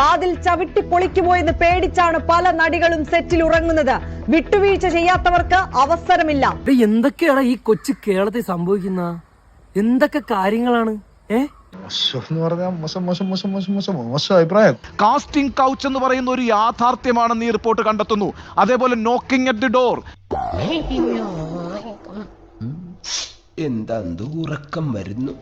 വാതിൽ ചവിട്ടി പൊളിക്കുമോ എന്ന് പേടിച്ചാണ് പല നടികളും സെറ്റിൽ ഉറങ്ങുന്നത്. വിട്ടുവീഴ്ച ചെയ്യാത്തവർക്ക് അവസരമില്ല. എന്തൊക്കെയാണ് ഈ കൊച്ചു കേരളത്തിൽ സംഭവിക്കുന്ന? എന്തൊക്കെ കാര്യങ്ങളാണ്? ഏ? കാസ്റ്റിംഗ് കൗച്ച് എന്ന് പറയുന്ന ഒരു യാഥാർത്ഥ്യമാണെന്ന് ഈ റിപ്പോർട്ട് കണ്ടെത്തുന്നു. അതേപോലെ നോക്കിംഗ് അറ്റ് ദി ഡോർ എന്താ ഉറക്കം വരുന്നു.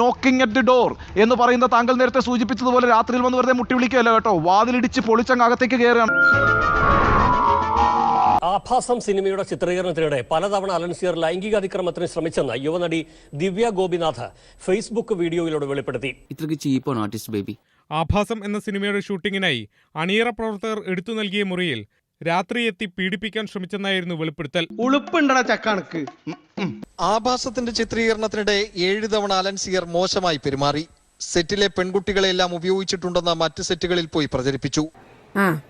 നോക്കിംഗ് അറ്റ് ദി ഡോർ എന്ന് പറയുന്ന താങ്കൾ നേരത്തെ സൂചിപ്പിച്ചതുപോലെ രാത്രിയിൽ വന്ന് വെറുതെ മുട്ടി വിളിക്കുകയല്ല കേട്ടോ. വാതിലിടിച്ച് പൊളിച്ചങ്ങ് അകത്തേക്ക് കയറുകയാണ്. ആഭാസം സിനിമയുടെ ചിത്രീകരണത്തിനിടെ പലതവണ അലൻസിയർ ലൈംഗിക അതിക്രമത്തിന് ശ്രമിച്ചെന്ന് യുവനടി ദിവ്യ ഗോപിനാഥ് ഫേസ്ബുക്ക് വീഡിയോയിലൂടെ വെളിപ്പെടുത്തി. ചീപ്പാണ് ആർട്ടിസ്റ്റ് ബേബി ആഭാസം എന്ന സിനിമയുടെ ഷൂട്ടിങ്ങിനായി അണിയറ പ്രവർത്തകർ എടുത്തു നൽകിയ മുറിയിൽ രാത്രി എത്തി പീഡിപ്പിക്കാൻ ശ്രമിച്ചെന്നായിരുന്നു വെളിപ്പെടുത്തൽ. ഉളുപ്പുണ്ടടാ ചക്കണക്ക്. ആഭാസത്തിന്റെ ചിത്രീകരണത്തിനിടെ ഏഴ് തവണ അലൻസിയർ മോശമായി പെരുമാറി. സെറ്റിലെ പെൺകുട്ടികളെല്ലാം ഉപയോഗിച്ചിട്ടുണ്ടെന്ന് മറ്റ് സെറ്റുകളിൽ പോയി പ്രചരിപ്പിച്ചു.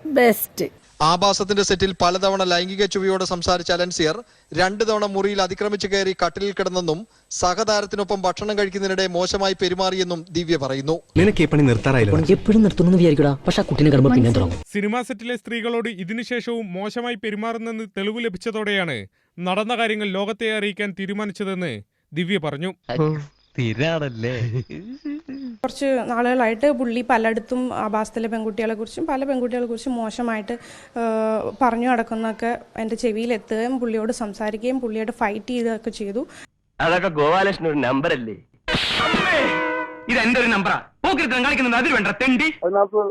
ബെസ്റ്റ് ആഭാസത്തിന്റെ സെറ്റിൽ പലതവണ ലൈംഗിക ചുവയോടെ സംസാരിച്ച അലൻസിയർ രണ്ടു തവണ മുറിയിൽ അതിക്രമിച്ചു കയറി കട്ടിലിൽ കിടന്നെന്നും സഹതാരത്തിനൊപ്പം ഭക്ഷണം കഴിക്കുന്നതിനിടെ മോശമായി പെരുമാറിയെന്നും ദിവ്യ പറയുന്നു. നിനക്ക് ഈ പണി നിർത്താറായില്ല. എപ്പോഴും നിർത്തുന്നു വിചാരിക്കടാ. പക്ഷെ ആ കുട്ടീനെ കടുമ്പോ പിന്നെ തുടങ്ങും. സിനിമാ സെറ്റിലെ സ്ത്രീകളോട് ഇതിനുശേഷവും മോശമായി പെരുമാറുന്നെന്ന് തെളിവ് ലഭിച്ചതോടെയാണ് നടന്ന കാര്യങ്ങൾ ലോകത്തെ അറിയിക്കാൻ തീരുമാനിച്ചതെന്ന് ദിവ്യ പറഞ്ഞു. കുറച്ച് നാളുകളായിട്ട് പുള്ളി പലയിടത്തും ആഭാസത്തിലെ പെൺകുട്ടികളെ കുറിച്ചും പല പെൺകുട്ടികളെ കുറിച്ചും മോശമായിട്ട് പറഞ്ഞു നടക്കുന്നൊക്കെ എന്റെ ചെവിയിലെത്തുകയും പുള്ളിയോട് സംസാരിക്കുകയും പുള്ളിയോട് ഫൈറ്റ് ചെയ്യുകയൊക്കെ ചെയ്തു. അതൊക്കെ ഗോപാലകൃഷ്ണൻ ഒരു നമ്പർ അല്ലേ ഇത് എന്റെ ഒരു നമ്പറാ? പോക്കിരുത്തം കളിക്കുന്നത് അതിൽ വേണ്ട തെണ്ടി. അതിനകത്ത്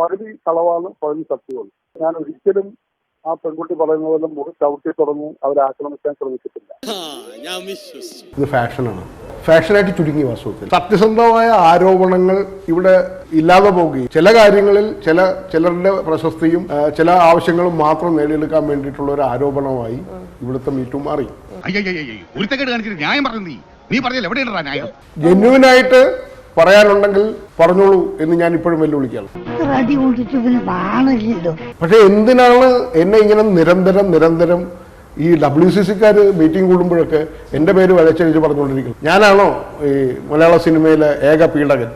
പകുതി കളവാണ് പകുതി സത്യമാണ് ഞാൻ ഒരിക്കലും ആ പെൺകുട്ടി പറയുന്ന പോലെ മുറി ചവിട്ടി തുടങ്ങി അവരെ ആക്രമിക്കാൻ ശ്രമിച്ചിട്ടില്ല ഇത് ഫാഷനാണ്. ഫാഷനായിട്ട് ചുരുങ്ങി വാസ്തവത്തിൽ സത്യസന്ധമായ ആരോപണങ്ങൾ ഇവിടെ ഇല്ലാതെ പോകുകയും ചില കാര്യങ്ങളിൽ ചില ചിലരുടെ പ്രശസ്തിയും ചില ആവശ്യങ്ങളും മാത്രം നേടിയെടുക്കാൻ വേണ്ടിയിട്ടുള്ള ഒരു ആരോപണമായി ഇവിടുത്തെ മീറ്റു മാറി. ജെന്യുവിനായിട്ട് പറയാനുണ്ടെങ്കിൽ പറഞ്ഞോളൂ എന്ന് ഞാൻ ഇപ്പോഴും വെല്ലുവിളിക്കാം പക്ഷെ എന്തിനാണ് എന്നെ ഇങ്ങനെ നിരന്തരം നിരന്തരം ഈ ഡബ്ല്യു സി സിക്കാർ മീറ്റിംഗ് കൂടുമ്പോഴൊക്കെ എന്റെ പേര് വരച്ചഴിച്ച് പറഞ്ഞുകൊണ്ടിരിക്കുന്നു. ഞാനാണോ ഈ മലയാള സിനിമയിലെ ഏക പീഡകൻ?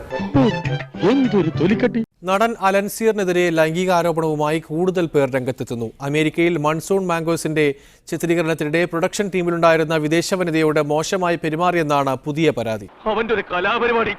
നടൻ അലൻസീറിനെതിരെ ലൈംഗിക ആരോപണവുമായി കൂടുതൽ പേർ രംഗത്തെത്തുന്നു. അമേരിക്കയിൽ മൺസൂൺ മാംഗോസിന്റെ ചിത്രീകരണത്തിനിടെ പ്രൊഡക്ഷൻ ടീമിലുണ്ടായിരുന്ന വിദേശ വനിതയോട് മോശമായി പെരുമാറിയെന്നാണ് പുതിയ പരാതി. അവന്റെ ഒരു കലാപരിപാടി.